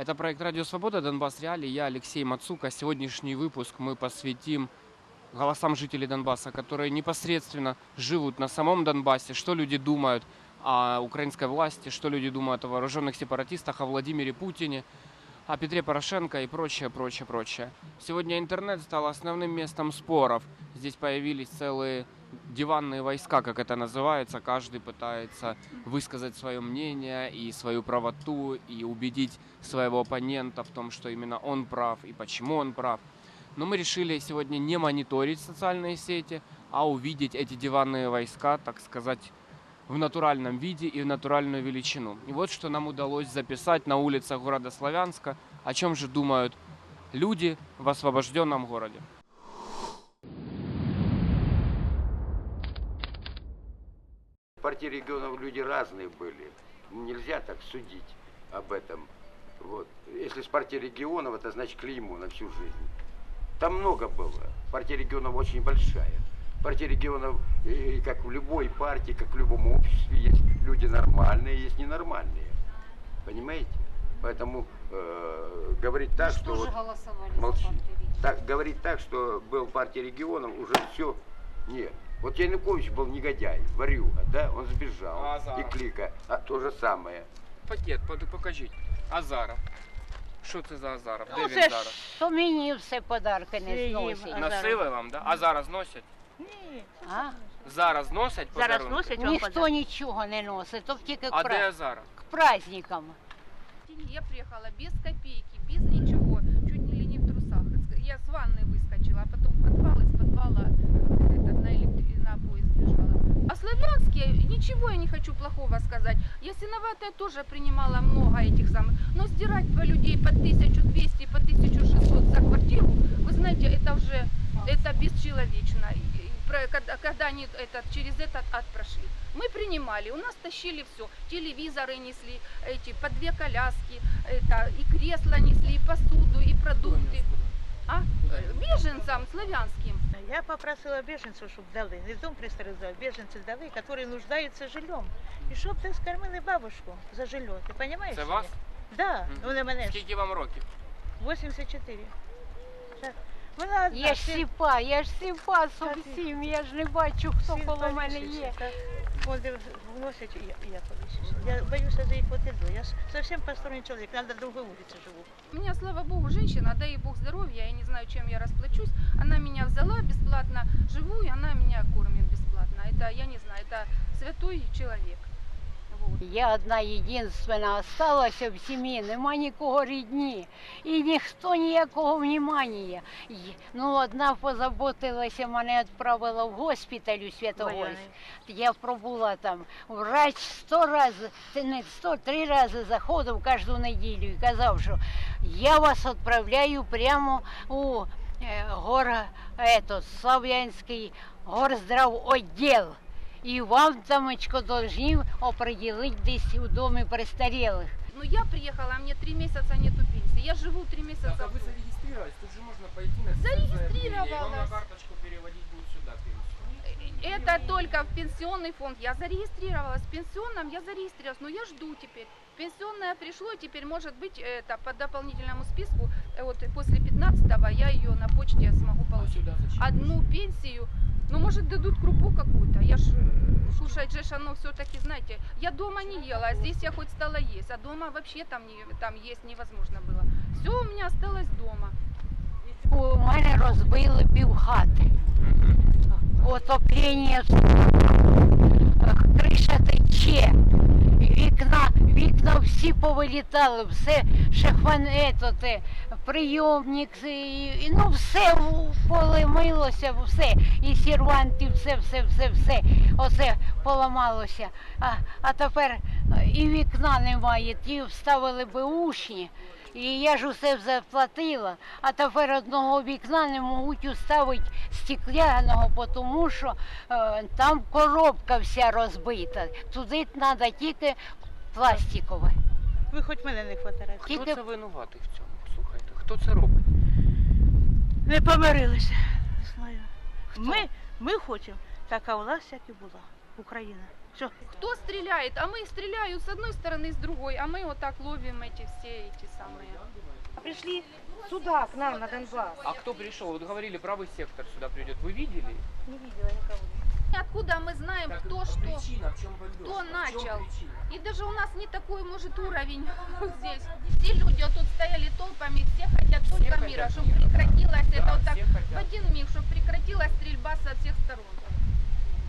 Это проект «Радио Свобода», Донбасс Реалии. Я Алексей Мацука. Сегодняшний выпуск мы посвятим голосам жителей Донбасса, которые непосредственно живут на самом Донбассе, что люди думают о украинской власти, что люди думают о вооруженных сепаратистах, о Владимире Путине, о Петре Порошенко и прочее, прочее, прочее. Сегодня интернет стал основным местом споров. Здесь появились целые диванные войска, как это называется. Каждый пытается высказать свое мнение и свою правоту, и убедить своего оппонента в том, что именно он прав и почему он прав. Но мы решили сегодня не мониторить социальные сети, а увидеть эти диванные войска, так сказать, в натуральном виде и в натуральную величину. И вот что нам удалось записать на улицах города Славянска, о чем же думают люди в освобожденном городе. В партии регионов люди разные были. Нельзя так судить об этом. Вот. Если с партией регионов, это значит клеймо на всю жизнь. Там много было. Партия регионов очень большая Партия регионов, э, как в любой партии, как в любом обществе, есть люди нормальные, есть ненормальные. Понимаете? Поэтому э, говорить так, что... тоже вот- голосовали Молчи. за партию регионов. Так, говорить так, что был партия регионов, уже все. Нет. Вот Янукович был негодяй, ворюга, да? Он сбежал. А Азаров? и клика. А то же самое. Пакет, покажіть. Азаров. Що це за Азаров? Де Ну, він це ж зараз? то мені все подарки не Це зносять. їм, а Носили вам, да? А зараз носять? Ні. А? Зараз носять Зараз подарунки? носять вам Ніхто подарунки? нічого не носить, то тільки к, А де пра... Азаров? к праздникам. Я приехала без копейки, без ничего, чуть ли не в трусах. Я с ванной выскочила, а потом в подвал, из подвала э, этот, на, электри... на поезд бежала. А славянские, ничего я не хочу плохого сказать. Я синоватая тоже принимала много этих самых. Но сдирать по людей по 1200, по 1600 за квартиру, вы знаете, это уже, это бесчеловечно. И- и про- Когда, когда они этот, через этот ад прошли. Мы принимали, у нас тащили все, телевизоры несли, эти по две коляски, это, и кресла несли, и посуду, и продукты. А? Э, Беженцам славянским. Я попросила беженцев, щоб дали, не дом пристарізав, біженці дали, які нуждаються жильом. І щоб ти скормили бабушку за жилье, ти розумієш? Це вас? Да, Мгм. вони мене ж Скільки вам років? 84. Так. Вона одна, Я ж всі- сіпа, я ж сіпа ти- зовсім, я ж не бачу, хто всі коло мене повісився, є. так. Вони вносять, і я, і я повісився. Я боюся за їх от іду. Я ж зовсім посторонній чоловік, я на другій вулиці живу. У меня, слава богу, женщина, дай ей бог здоровья, я не знаю, чем я расплачусь. Она меня взяла бесплатно, живу, и она меня кормит бесплатно. Это, я не знаю, это святой человек. Я одна єдинственна осталася в сім'ї, нема нікого рідні. І ніхто ніякого внимання. Ну, одна позаботилася, мене відправила в госпіталь у Святогорськ. Я пробула там. Врач сто разів, не сто, три рази заходив кожну неділю і казав, що я вас відправляю прямо у е, гор, ето, Слав'янський горздраводіл. І вам тамочко должны определить десь у домі престарілих. Ну, я приехала, а мне три месяца нету пенсии. Я живу три месяца. Так, а вы в- зарегистрировались, тут же можно пойти на Зарегистрировалась. и вам на карточку переводить будут сюда пенсию. Это только в пенсионный фонд. Я зарегистрировалась. В пенсионном я зарегистрировалась, но я жду теперь. Пенсионное пришло, теперь может быть это по дополнительному списку. э, Вот после 15 я ее на почте смогу А получить. сюда зачем? Одну пенсию. Ну, может, дадут крупу какую-то. Я ж, э, слушай, же ж оно все-таки, знаете, я дома не ела, а здесь я хоть стала есть. А дома вообще там, не, там есть невозможно было. Все у меня осталось дома. У мене розбили півхати. Отоплення, криша тече, вікна, вікна всі повилітали, все шахван, етот, е, прийомник, і, ну все поломилося, все, і серванти, все, все, все, все, оце поламалося. А, а тепер і вікна немає, ті вставили беушні. І я ж усе заплатила, а тепер одного вікна не можуть уставити стекляного, тому що е, там коробка вся розбита. Туди треба тільки пластикове. Ви хоч мене не фотографуєте. Хто Тільки- це винуватий в цьому? Слухайте, хто це робить? Не помирилися. Не знаю. Хто? Ми, ми хочемо така власть, як і була. Україна. Що? Кто стреляет? А мы стреляют с одной стороны, с другой, а мы вот так ловим эти все эти самые. Пришли Сюда, к нам, на Донбасс. А кто пришел? Вот говорили, правый сектор сюда придет. Вы видели? Не видела никого. Откуда мы знаем, кто что? Причина, в чем бомбеж? Кто В чем начал? И даже у нас не такой, может, уровень здесь. Все люди вот тут стояли толпами, все хотят Все только хотят мира, чтобы прекратилась Да, это вот так все в хотят. один миг, чтобы прекратилась стрельба со всех сторон.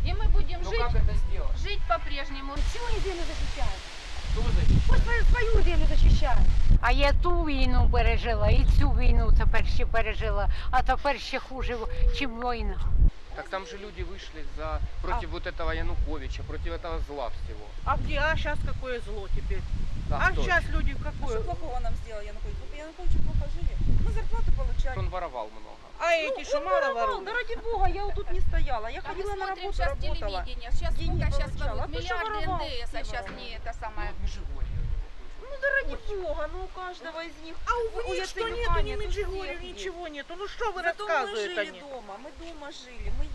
И мы будем Ну жить, жить по-прежнему. Свою землю защищают. Кто защищает? Пусть свою, свою землю защищают. А я ту війну пережила, і цю війну тепер ще пережила, а тепер ще хуже, чим війна. Так там же люди вышли за против вот этого Януковича, против этого зла всего. А где? А сейчас какое зло теперь? Да, А кто? сейчас люди А какое? что плохого нам сделал Янукович? Вы по Януковичу плохо жили? Мы зарплату получали. Он воровал много. А эти что, мало воровал, воруют? Да ради бога, я вот тут не стояла. Я А мы ходила на работу, сейчас работала. телевидение, сейчас Деньги сколько сейчас получала. воруют, А миллиарды воровал? НДС, а сейчас не это Ну, самое. вот Межигорье у него Ну да ради бога, ну у каждого из них. А у У них что нету, ни есть. ничего нету. Ну что вы Зато мы рассказываете жили они? дома, мы дома жили, мы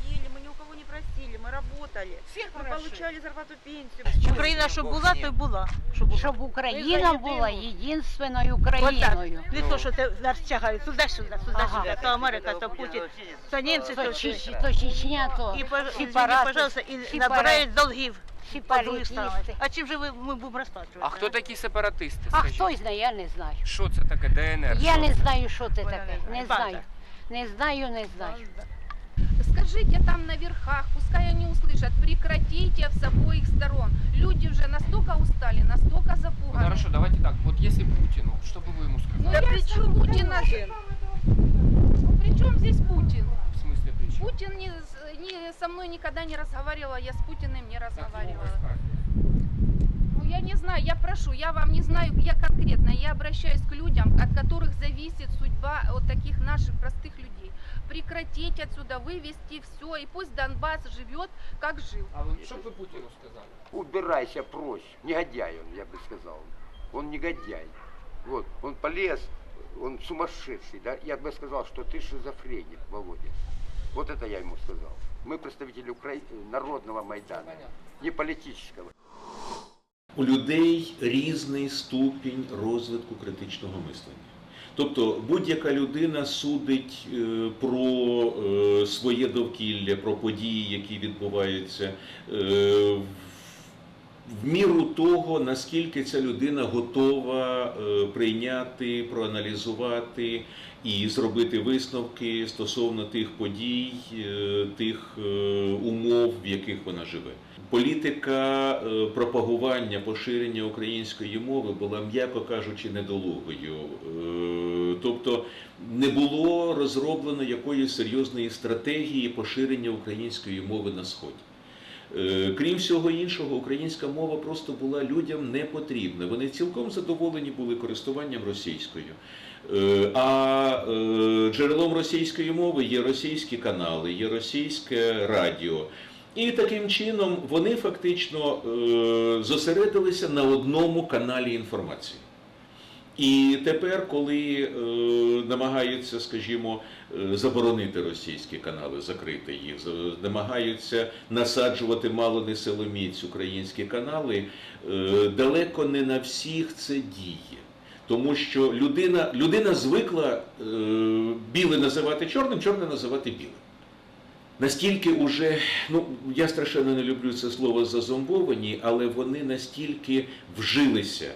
просили, мы работали. Всех Мы хороши. получали зарплату, пенсию. Україна, що була, то й була. Що. Щоб Україна була єдинственною країною. Не то, що це нас тягають туди-сюди, Ага. туди-сюди. То Америка, то Путін, то німці, То, Чечня, то пожалуйста, і набирають долгів. А чим же ви, ми будемо розплачувати? А хто такі сепаратисти? А хто знає, я не знаю. Що це таке ДНР? Я не знаю, що це таке. не знаю. Не знаю, не знаю. Скажите там на верхах, пускай они услышат, прекратите с обоих сторон. Люди уже настолько устали, настолько Ну, запуганы. хорошо, давайте так. Вот если Путину, что бы вы ему Ну сказали? я с Путина... Ну при чем здесь Путин? В смысле причин? Путин не, не- со мной никогда не разговаривал, я с Путиным не разговаривала. Ну я не знаю, я прошу, я вам не знаю, я конкретно, я обращаюсь к людям, от которых зависит судьба вот таких наших простых людей. Прекратить отсюда, вывести все, и пусть Донбасс живет, как жил. А вы, что бы вы Путину сказали? Убирайся прочь. Негодяй он, я бы сказал. Он негодяй. Вот, он полез, он сумасшедший, да? Я бы сказал, что ты шизофреник, Володя. Вот это я ему сказал. Мы представители Укра... народного Майдана, не политического. У людей різний ступінь розвитку критичного мислення. Тобто будь-яка людина судить е, про е, своє довкілля, про події, які відбуваються, е, в- міру того, наскільки ця людина готова прийняти, проаналізувати і зробити висновки стосовно тих подій, е, тих е, умов, в яких вона живе. Політика е, пропагування поширення української мови була, м'яко кажучи, недолугою. Тобто не було розроблено якоїсь серйозної стратегії поширення української мови на сході. Крім всього іншого, українська мова просто була людям не потрібна. Вони цілком задоволені були користуванням російською. Е, А е, джерелом російської мови є російські канали, є російське радіо. І таким чином вони фактично е, зосередилися на одному каналі інформації. І тепер, коли е, намагаються, скажімо, заборонити російські канали, закрити їх, намагаються насаджувати мало не силоміць українські канали, е, далеко не на всіх це діє. Тому що людина, людина звикла е, біле називати чорним, чорне називати білим. Настільки уже, ну я страшенно не люблю це слово зазомбовані, але вони настільки вжилися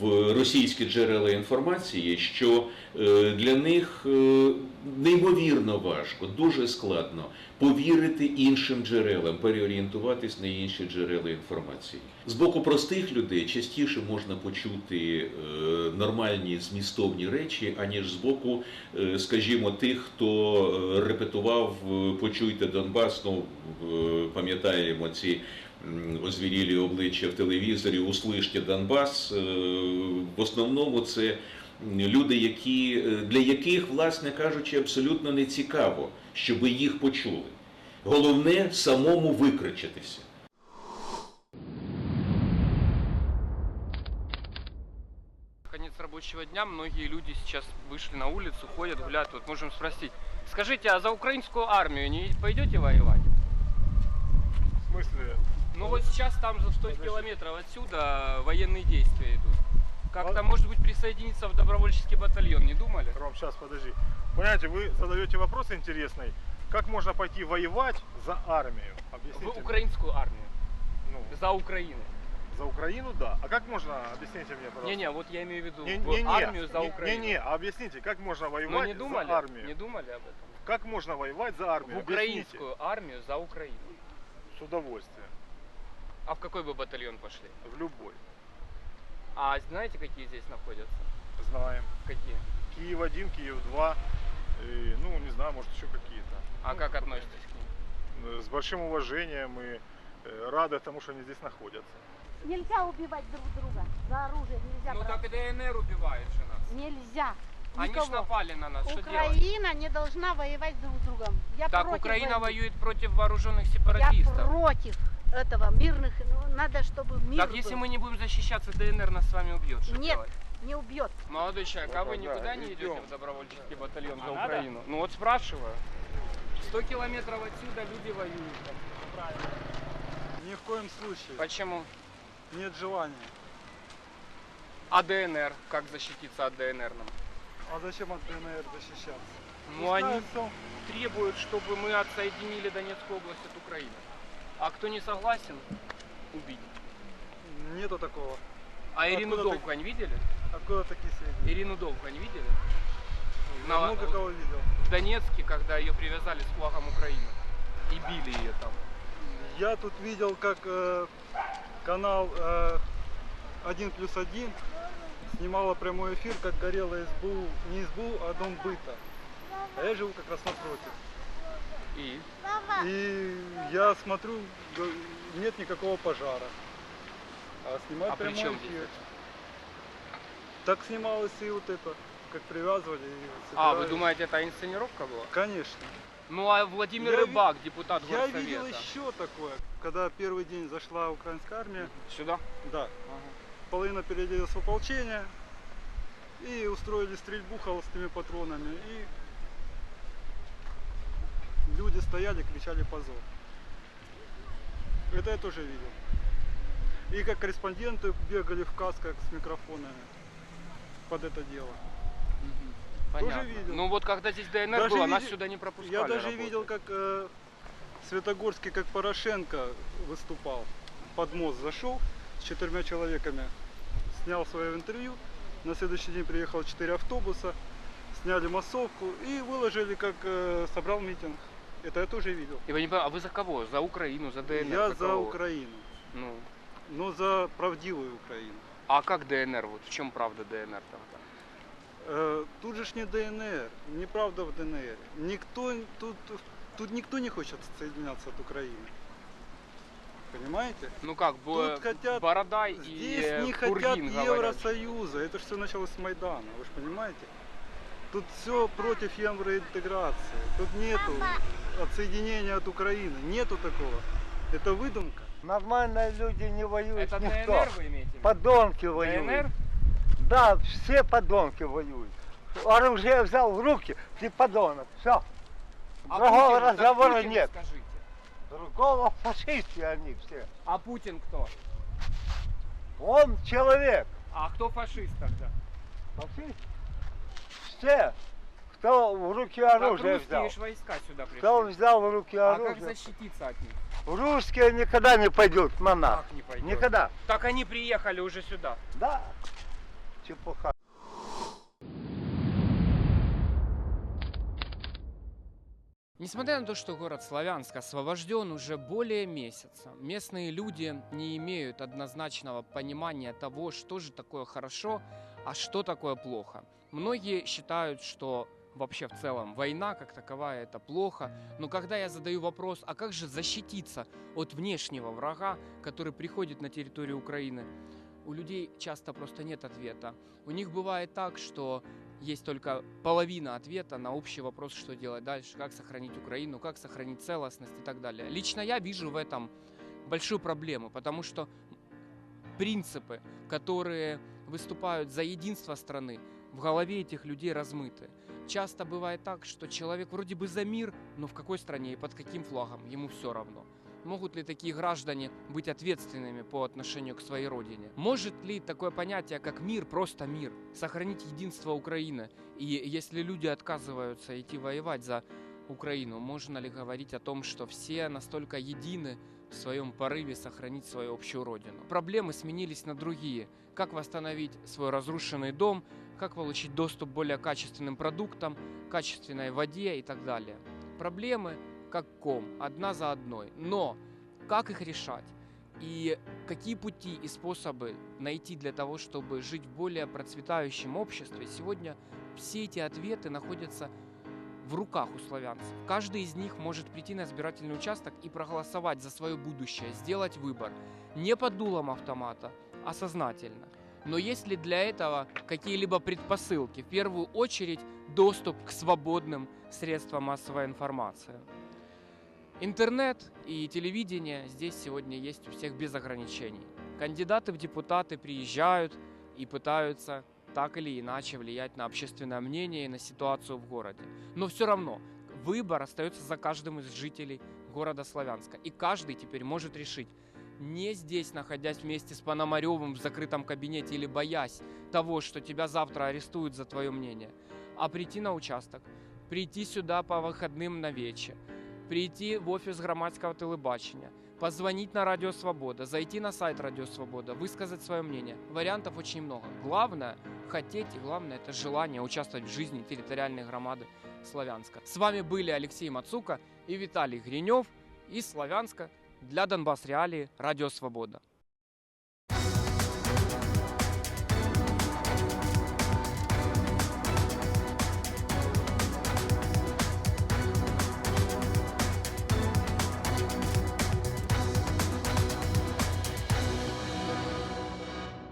в російські джерела інформації, що е, для них е, неймовірно важко, дуже складно повірити іншим джерелам, переорієнтуватись на інші джерела інформації. З боку простих людей частіше можна почути е, нормальні змістовні речі, аніж з боку, скажімо, тих, хто репетував Почуйте Донбас, ну пам'ятаємо ці озвірілі обличчя в телевізорі, услиште Донбас. Е, В основному це люди, які, е, для яких, власне кажучи, абсолютно не цікаво, щоб їх почули. Головне самому викричатися. Конец рабочего дня, многие люди сейчас вышли на улицу, ходят, гуляют. Вот можем спросить, скажите, а за украинскую армию не пойдете воевать? В смысле? Ну вот сейчас там за 100 Подожди. километров отсюда военные действия идут. Как-то, может быть, присоединиться в добровольческий батальон, не думали? Ром, сейчас подожди. Понимаете, вы задаете вопрос интересный. Как можно пойти воевать за армию? Объясните. В украинскую армию, Ну, за Украину. за Украину, да. А как можно, объясните мне, пожалуйста. Не-не, вот я имею в виду Не, не, не, армию за не, Украину. Не, не, а объясните, как можно Ну воевать не думали, за армию? не думали об этом? Как можно воевать за армию? В Объясните. украинскую армию за Украину. С удовольствием. А в какой бы батальон пошли? В любой. А знаете, какие здесь находятся? Знаем. Какие? Киев 1, Киев 2. И, ну, не знаю, может еще какие-то. А Ну, как относитесь к ним? Э, С большим уважением и э, рады тому, что они здесь находятся. Нельзя убивать друг друга. За оружие нельзя Ну брать. так и ДНР убивает же нас. Нельзя. Они ж Никого. напали на нас? Украина не должна воевать друг с другом. Я Так против Украина войны. воюет против вооруженных Я сепаратистов. против этого. Мирных, ну, надо, чтобы мир Так если был. мы не будем защищаться, ДНР нас с вами убьет. Что Нет. делать? Не убьет. Молодой человек, а вы Да, никуда да, не идете в добровольческий батальон за А надо? Украину? Ну вот спрашиваю. 100 километров отсюда люди воюют. Ни в коем случае. Почему? Нет желания. А ДНР? Как защититься от ДНР нам? А зачем от ДНР защищаться? Ну они требуют, чтобы мы отсоединили Донецкую область от Украины. А кто не согласен, убить. Нету такого. А Ирину Откуда ты- Довгань видели? Откуда такие сведения? Ирину Довгань видели? Я на- много кого видел. В Донецке, когда ее привязали с флагом Украины. И били ее там. Я тут видел, как э, канал э, 1 плюс 1 снимала прямой эфир, как горела СБУ, не СБУ, а дом быта. А я живу как раз напротив. И? И я смотрю, нет никакого пожара. А снимать А при прямой чем здесь эфир. это? Так снималось и вот это, как привязывали. А, вы думаете, это инсценировка была? Конечно. Ну а Владимир Я ви- Рыбак, депутат Я горсовета. видел еще такое, когда первый день зашла украинская армия, Сюда? да, половина переоделась в ополчение и устроили стрельбу холостыми патронами. И люди стояли, кричали позор. Это я тоже видел. И как корреспонденты бегали в касках с микрофонами под это дело. Понятно. видел. Ну вот когда здесь ДНР Даже было, нас види- сюда не пропускали. Я даже работать. видел, как э, Светогорский, как Порошенко выступал. Под мост зашел с четырьмя человеками, снял свое интервью. На следующий день приехало четыре автобуса, сняли массовку и выложили, как э, собрал митинг. Это я тоже видел. И вы не понимаете, а вы за кого? За Украину, за ДНР? я за кого? Украину, Ну. но за правдивую Украину. А как ДНР? Вот в чем правда ДНР тогда? Э, тут же ж не ДНР, неправда в ДНР. Никто тут, тут никто не хочет отсоединяться от Украины. Понимаете? Ну как, Бо- Тут хотят- Бородай и Здесь э, не хотят говорят. Евросоюза. Это же все началось с Майдана, вы же понимаете? Тут все против евроинтеграции. Тут нету отсоединения от Украины. Нету такого. Это выдумка. Нормальные люди не воюют Это никто. ДНР вы имеете? в виду? Подонки воюют. ДНР? Да, все подонки воюют. Оружие взял в руки, ты подонок. Все. А Другого Путин? Так разговора Путин нет. Скажите. Другого фашисты они все. А Путин кто? Он человек. А кто фашист тогда? Фашист. Все. Кто в руки оружие русские взял. войска сюда пришли. Кто взял в руки А как оружие. защититься от них? Русские никогда не пойдут на нас. Как не пойдет? Никогда. Так они приехали уже сюда. Да. Чепуха. Несмотря на то, что город Славянск освобожден уже более месяца, местные люди не имеют однозначного понимания того, что же такое хорошо, а что такое плохо. Многие считают, что вообще в целом война как таковая это плохо, но когда я задаю вопрос, а как же защититься от внешнего врага, который приходит на территорию Украины, у людей часто просто нет ответа. У них бывает так, что есть только половина ответа на общий вопрос, что делать дальше, как сохранить Украину, как сохранить целостность и так далее. Лично я вижу в этом большую проблему, потому что принципы, которые выступают за единство страны, в голове этих людей размыты. Часто бывает так, что человек вроде бы за мир, но в какой стране и под каким флагом, ему все равно. Могут ли такие граждане быть ответственными по отношению к своей родине? Может ли такое понятие, как мир, просто мир, сохранить единство Украины? И если люди отказываются идти воевать за Украину, можно ли говорить о том, что все настолько едины в своем порыве сохранить свою общую родину? Проблемы сменились на другие. Как восстановить свой разрушенный дом, как получить доступ к более качественным продуктам, качественной воде и так далее. Проблемы как ком, одна за одной. Но как их решать? И какие пути и способы найти для того, чтобы жить в более процветающем обществе? Сегодня все эти ответы находятся в руках у славянцев. Каждый из них может прийти на избирательный участок и проголосовать за свое будущее, сделать выбор. Не под дулом автомата, а сознательно. Но есть ли для этого какие-либо предпосылки? В первую очередь доступ к свободным средствам массовой информации. Интернет и телевидение здесь сегодня есть у всех без ограничений. Кандидаты в депутаты приезжают и пытаются так или иначе влиять на общественное мнение и на ситуацию в городе. Но все равно выбор остается за каждым из жителей города Славянска. И каждый теперь может решить, не здесь, находясь вместе с Пономаревым в закрытом кабинете или боясь того, что тебя завтра арестуют за твое мнение, а прийти на участок, прийти сюда по выходным на вечер, прийти в офис громадского телебачення, позвонить на Радио Свобода, зайти на сайт Радио Свобода, высказать свое мнение. Вариантов очень много. Главное хотеть и главное это желание участвовать в жизни территориальной громады Славянска. С вами были Алексей Мацука и Виталий Гринев из Славянска для Донбасс Реалии Радио Свобода.